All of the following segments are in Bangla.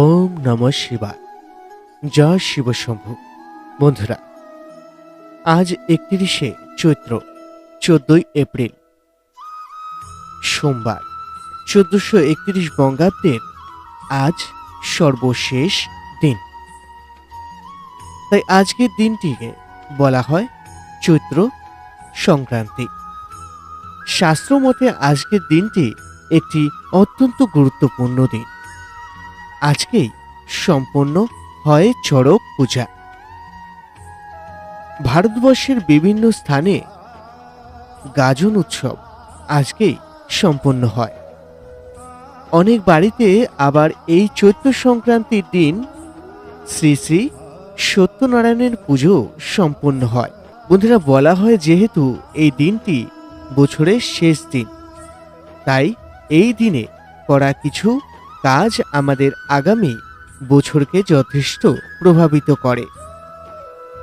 ওম নম শিবায়। জয় শিব শম্ভু বন্ধুরা, আজ একত্রিশে চৈত্র, চোদ্দই এপ্রিল, সোমবার। চোদ্দশো একত্রিশ বঙ্গাব্দের আজ সর্বশেষ দিন। তাই আজকের দিনটিকে বলা হয় চৈত্র সংক্রান্তি। শাস্ত্রমতে আজকের দিনটি একটি অত্যন্ত গুরুত্বপূর্ণ দিন। আজকেই সম্পন্ন হয় চড়ক পূজা। ভারতবর্ষের বিভিন্ন স্থানে গাজন উৎসব আজকেই সম্পন্ন হয়। অনেক বাড়িতে আবার এই চৈত্র সংক্রান্তির দিন শ্রী শ্রী সত্যনারায়ণের পুজো সম্পন্ন হয়। বন্ধুরা, বলা হয় যেহেতু এই দিনটি বছরের শেষ দিন, তাই এই দিনে করা কিছু কাজ আমাদের আগামী বছরকে যথেষ্ট প্রভাবিত করে।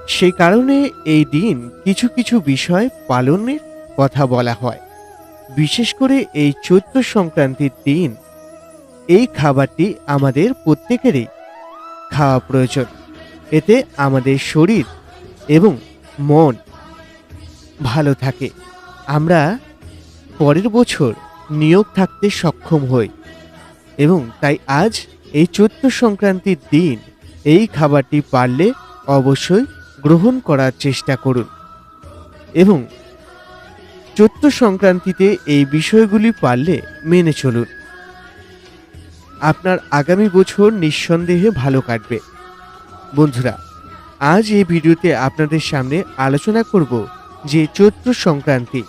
সেই কারণে এই দিন কিছু কিছু বিষয় পালনের কথা বলা হয়। বিশেষ করে এই চৈত্র সংক্রান্তির দিন। এই খাবারটি আমাদের প্রত্যেকেরই খাওয়া প্রয়োজন। এতে আমাদের শরীর এবং মন ভালো থাকে। আমরা পরের বছর নিয়োগ থাকতে সক্ষম হই। এবং তাই আজ এই চৈত্র সংক্রান্তির দিন এই খাবারটি পারলে অবশ্যই গ্রহণ করার চেষ্টা করুন। এবং চৈত্র সংক্রান্তিতে এই বিষয়গুলি পারলে মেনে চলুন। আপনার আগামী বছর নিঃসন্দেহে ভালো কাটবে। বন্ধুরা, আজ এই ভিডিওতে আপনাদের সামনে আলোচনা করব যে চৈত্র সংক্রান্তি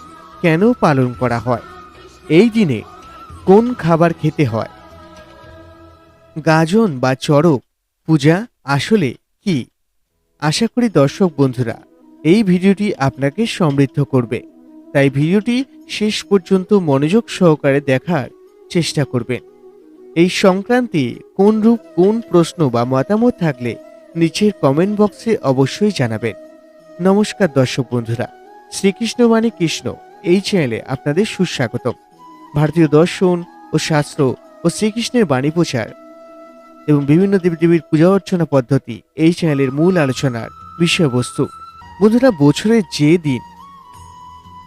কেন পালন করা হয়, এই দিনে কোন খাবার খেতে হয় গাজন বা চড়ক পূজা আসলে কি? আশা করি দর্শক বন্ধুরা, এই ভিডিওটি আপনাকে সমৃদ্ধ করবে। তাই ভিডিওটি শেষ পর্যন্ত মনোযোগ সহকারে দেখার চেষ্টা করবেন। এই সংক্রান্তি কোন রূপ, কোন প্রশ্ন বা মতামত থাকলে নিচের কমেন্ট বক্সে অবশ্যই জানাবেন। নমস্কার দর্শক বন্ধুরা, শ্রীকৃষ্ণ মানে কৃষ্ণ। এই চ্যানেলে আপনাদের সুস্বাগতম। ভারতীয় দর্শন ও শাস্ত্র ও শ্রীকৃষ্ণের বাণী প্রচার এবং বিভিন্ন দেবীদেবীর পূজা অর্চনা পদ্ধতি এই চ্যানেলের মূল আলোচনার বিষয়বস্তু। বন্ধুরা, বছরের যে দিন,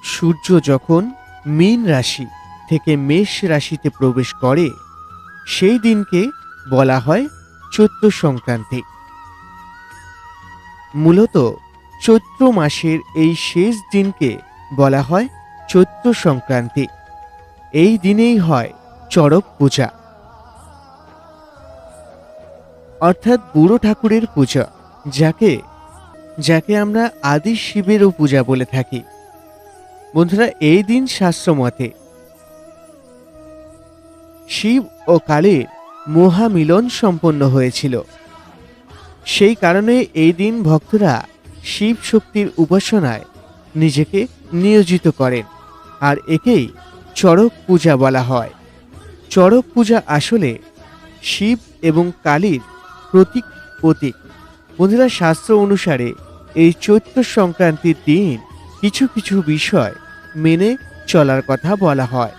সূর্য যখন মীন রাশি থেকে মেষ রাশিতে প্রবেশ করে, সেই দিনকে বলা হয় চৈত্র সংক্রান্তি। মূলত চৈত্র মাসের এই শেষ দিনকে বলা হয় চৈত্র সংক্রান্তি। এই দিনেই হয় চড়ক পূজা। অর্থাৎ বুড়ো ঠাকুরের পূজা, যাকে যাকে আমরা আদি শিবেরও পূজা বলে থাকি। বন্ধুরা, এই দিন শাস্ত্রমতে শিব ও কালীর মহামিলন সম্পন্ন হয়েছিল। সেই কারণে এই দিন ভক্তরা শিব শক্তির উপাসনায় নিজেকে নিয়োজিত করেন, আর একেই চড়ক পূজা বলা হয়। চড়ক পূজা আসলে শিব এবং কালীর প্রতীক প্রতীক বন্ধুরা, শাস্ত্র অনুসারে এই চৈত্র সংক্রান্তির দিন কিছু কিছু বিষয় মেনে চলার কথা বলা হয়।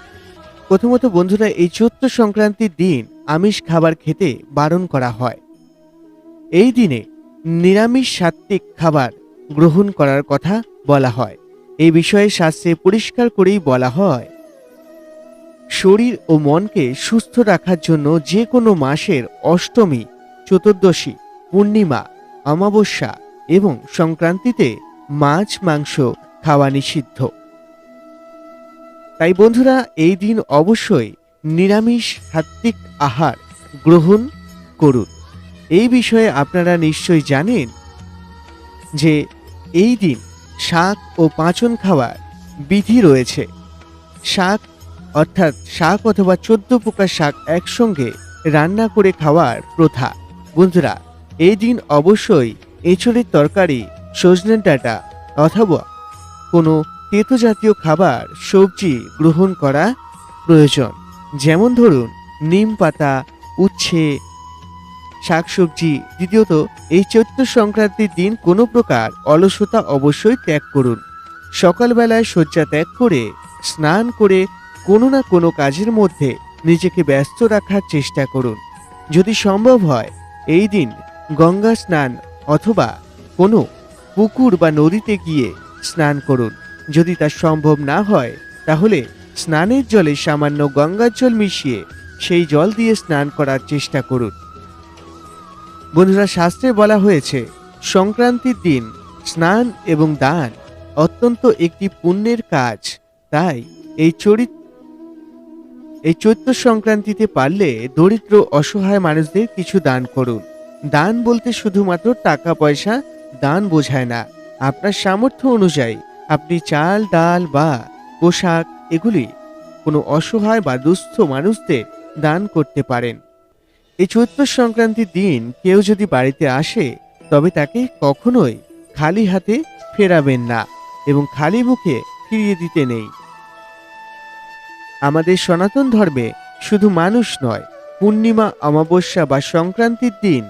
প্রথমত, বন্ধুরা, এই চৈত্র সংক্রান্তির দিন আমিষ খাবার খেতে বারণ করা হয়। এই দিনে নিরামিষ সাত্ত্বিক খাবার গ্রহণ করার কথা বলা হয়। এই বিষয়ে শাস্ত্রে পরিষ্কার করেই বলা হয়, শরীর ও মনকে সুস্থ রাখার জন্য যে কোনো মাসের অষ্টমী চতুর্দশী, পূর্ণিমা, অমাবস্যা এবং সংক্রান্তিতে মাছ, মাংস খাওয়া নিষিদ্ধ। তাই বন্ধুরা, এই দিন অবশ্যই নিরামিষ সাত্ত্বিক আহার গ্রহণ করুন। এই বিষয়ে আপনারা নিশ্চয়ই জানেন যে এই দিন শাক ও পাঁচন খাওয়ার বিধি রয়েছে। শাক, অর্থাৎ শাক অথবা চোদ্দ প্রকার শাক একসঙ্গে রান্না করে খাওয়ার প্রথা। বন্ধুরা, এই দিন অবশ্যই এঁচড়ের তরকারি সজনের ডাটা অথবা কোনো তেতো জাতীয় খাবার, সবজি গ্রহণ করা প্রয়োজন। যেমন ধরুন, নিম পাতা, উচ্ছে, শাকসবজি। দ্বিতীয়ত, এই চৈত্র সংক্রান্তির দিন কোনো প্রকার অলসতা অবশ্যই ত্যাগ করুন। সকালবেলায় শয্যা ত্যাগ করে, স্নান করে কোনো না কোনো কাজের মধ্যে নিজেকে ব্যস্ত রাখার চেষ্টা করুন। যদি সম্ভব হয় এই দিন গঙ্গা স্নান অথবা কোনো পুকুর বা নদীতে গিয়ে স্নান করুন। যদি তা সম্ভব না হয়, তাহলে স্নানের জলে সামান্য গঙ্গার জল মিশিয়ে সেই জল দিয়ে স্নান করার চেষ্টা করুন। বন্ধুরা, শাস্ত্রে বলা হয়েছে, সংক্রান্তির দিন স্নান এবং দান অত্যন্ত একটি পুণ্যের কাজ। তাই এই চরিত এই চৈত্র সংক্রান্তিতে পারলে দরিদ্র, অসহায় মানুষদের কিছু দান করুন। দান বলতে শুধুমাত্র টাকা, পয়সা, দান বোঝায় না। আপনার সামর্থ্য অনুযায়ী আপনি চাল, ডাল বা পোশাক এগুলি কোনো অসহায় বা দুস্থ মানুষদের দান করতে পারেন। এই চৈত্র সংক্রান্তির দিন কেউ যদি বাড়িতে আসে, তবে তাকে কখনোই খালি হাতে ফেরাবেন না এবং খালি মুখে ফিরিয়ে দিতে নেই। আমাদের সনাতন ধর্মে শুধু মানুষ নয়, পূর্ণিমা, অমাবস্যা বা সংক্রান্তির দিন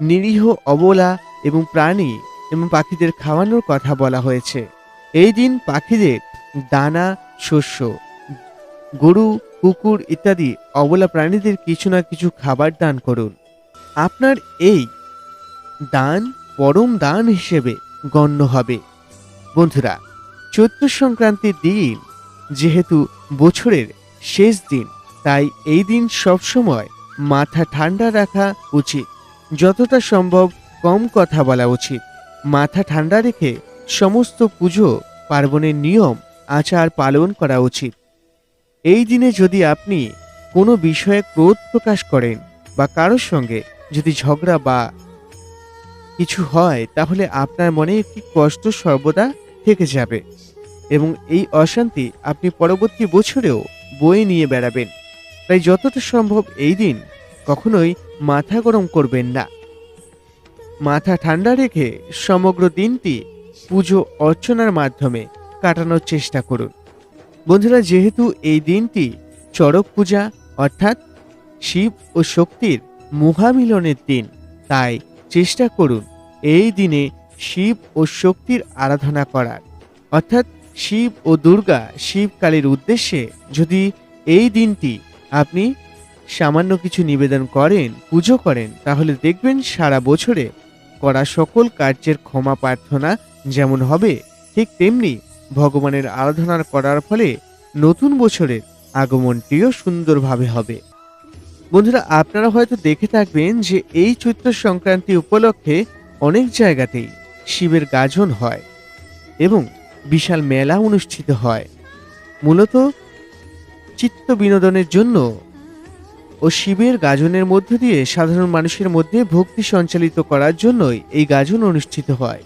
নিরীহ, অবলা এবং প্রাণী এবং পাখিদের খাওয়ানোর কথা বলা হয়েছে। এই দিন পাখিদের দানা, শস্য, গরু, কুকুর ইত্যাদি অবলা প্রাণীদের কিছু না কিছু খাবার দান করুন। আপনার এই দান পরম দান হিসেবে গণ্য হবে। বন্ধুরা, চৈত্র সংক্রান্তির দিন যেহেতু বছরের শেষ দিন, তাই এই দিন সবসময় মাথা ঠান্ডা রাখা উচিত। যতটা সম্ভব কম কথা বলা উচিত। মাথা ঠান্ডা রেখে সমস্ত পুজো, পার্বণের নিয়ম, আচার পালন করা উচিত। এই দিনে যদি আপনি কোনো বিষয়ে ক্রোধ প্রকাশ করেন বা কারোর সঙ্গে যদি ঝগড়া বা কিছু হয়, তাহলে আপনার মনে একটি কষ্ট সর্বদা থেকে যাবে। এবং এই অশান্তি আপনি পরবর্তী বছরেও বয়ে নিয়ে বেড়াবেন। তাই যতটা সম্ভব এই দিন কখনোই মাথা গরম করবেন না। মাথা ঠান্ডা রেখে সমগ্র দিনটি পুজো অর্চনার মাধ্যমে কাটানোর চেষ্টা করুন। বন্ধুরা, যেহেতু এই দিনটি চড়ক পূজা, অর্থাৎ শিব ও শক্তির মহামিলনের দিন, তাই চেষ্টা করুন এই দিনে শিব ও শক্তির আরাধনা করার। অর্থাৎ শিব ও দুর্গা শিব কালীর উদ্দেশ্যে যদি এই দিনটি আপনি সামান্য কিছু নিবেদন করেন, পুজো করেন, তাহলে দেখবেন সারা বছরে করা সকল কার্যের ক্ষমা প্রার্থনা যেমন হবে, ঠিক তেমনি ভগবানের আরাধনা করার ফলে নতুন বছরের আগমনটিও সুন্দরভাবে হবে। বন্ধুরা, আপনারা হয়তো দেখে থাকবেন যে এই চৈত্র সংক্রান্তি উপলক্ষে অনেক জায়গাতেই শিবের গাজন হয় এবং বিশাল মেলা অনুষ্ঠিত হয়। মূলত চিত্ত বিনোদনের জন্য ও শিবের গাজনের মধ্য দিয়ে সাধারণ মানুষের মধ্যে ভক্তি সঞ্চালিত করার জন্যই এই গাজন অনুষ্ঠিত হয়।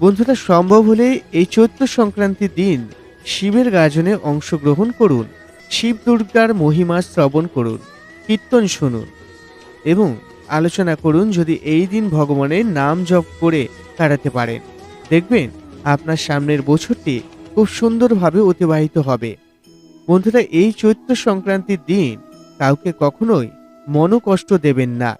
বন্ধুরা, সম্ভব হলে এই চৈত্র সংক্রান্তির দিন শিবের গাজনে অংশগ্রহণ করুন। শিব দুর্গার মহিমা শ্রবণ করুন, কীর্তন শুনুন এবং আলোচনা করুন যদি এই দিন ভগবানের নাম জপ করে কাটাতে পারেন। দেখবেন আপনার সামনের বছরটি খুব সুন্দরভাবে অতিবাহিত হবে। বন্ধুরা, এই চৈত্র সংক্রান্তির দিন কাউকে কখনোই মনোকষ্ট দেবেন না।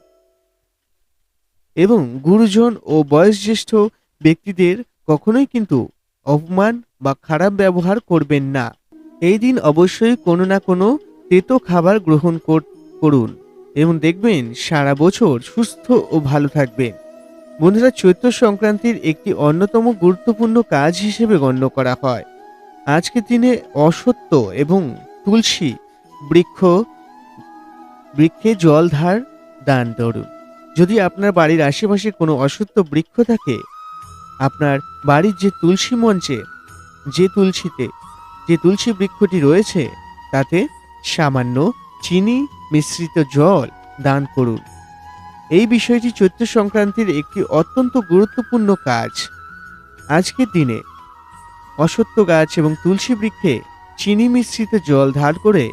এবং গুরুজন ও বয়োজ্যেষ্ঠ ব্যক্তিদের কখনোই কিন্তু অপমান বা খারাপ ব্যবহার করবেন না। এই দিন অবশ্যই কোনো না কোনো তেতো খাবার গ্রহণ কর- করুন এবং দেখবেন সারা বছর সুস্থ ও ভালো থাকবেন। বন্ধুরা, চৈত্র সংক্রান্তির একটি অন্যতম গুরুত্বপূর্ণ কাজ হিসেবে গণ্য করা হয়। আজকের দিনে অসত্য এবং তুলসী বৃক্ষ, বৃক্ষে জলধার দান করুন। যদি আপনার বাড়ির আশেপাশে কোনো অসত্য বৃক্ষ থাকে, আপনার বাড়ির যে তুলসী মঞ্চে, যে তুলসীতে, যে তুলসী বৃক্ষটি রয়েছে, তাতে সামান্য চিনি মিশ্রিত জল দান করুন। এই বিষয়টি চৈত্র সংক্রান্তির একটি অত্যন্ত গুরুত্বপূর্ণ কাজ। আজকের দিনে অসত্য গাছ এবং তুলসী বৃক্ষে চিনি মিশ্রিত জল ধার করে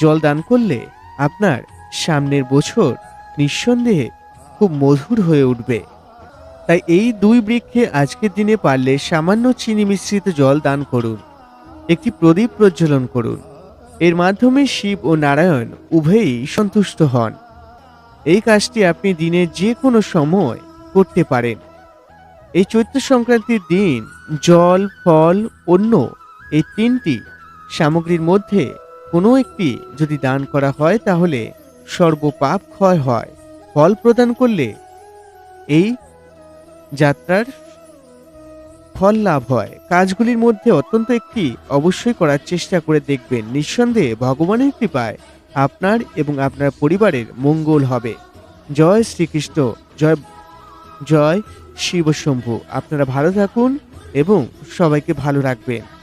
জল দান করলে আপনার সামনের বছর নিঃসন্দেহে খুব মধুর হয়ে উঠবে। তাই এই দুই বৃক্ষে আজকের দিনে পারলে সামান্য চিনি মিশ্রিত জল দান করুন। একটি প্রদীপ প্রজ্বলন করুন। এর মাধ্যমে শিব ও নারায়ণ উভয়ই সন্তুষ্ট হন। এই কাজটি আপনি দিনের যে কোনো সময় করতে পারেন। এই চৈত্র সংক্রান্তির দিন জল, ফল অন্য এই তিনটি সামগ্রীর মধ্যে কোনো একটি যদি দান করা হয় তাহলে সর্বপাপ ক্ষয় হয়। ফল প্রদান করলে এই যাত্রার ফল লাভ হয়। কাজগুলির মধ্যে অত্যন্ত একটি অবশ্যই করার চেষ্টা করে দেখবেন। নিঃসন্দেহে ভগবানের কৃপায় আপনার এবং আপনার পরিবারের মঙ্গল হবে। জয় শ্রীকৃষ্ণ, জয় জয় শিবশম্ভু। আপনারা ভালো থাকুন এবং সবাইকে ভালো রাখবেন।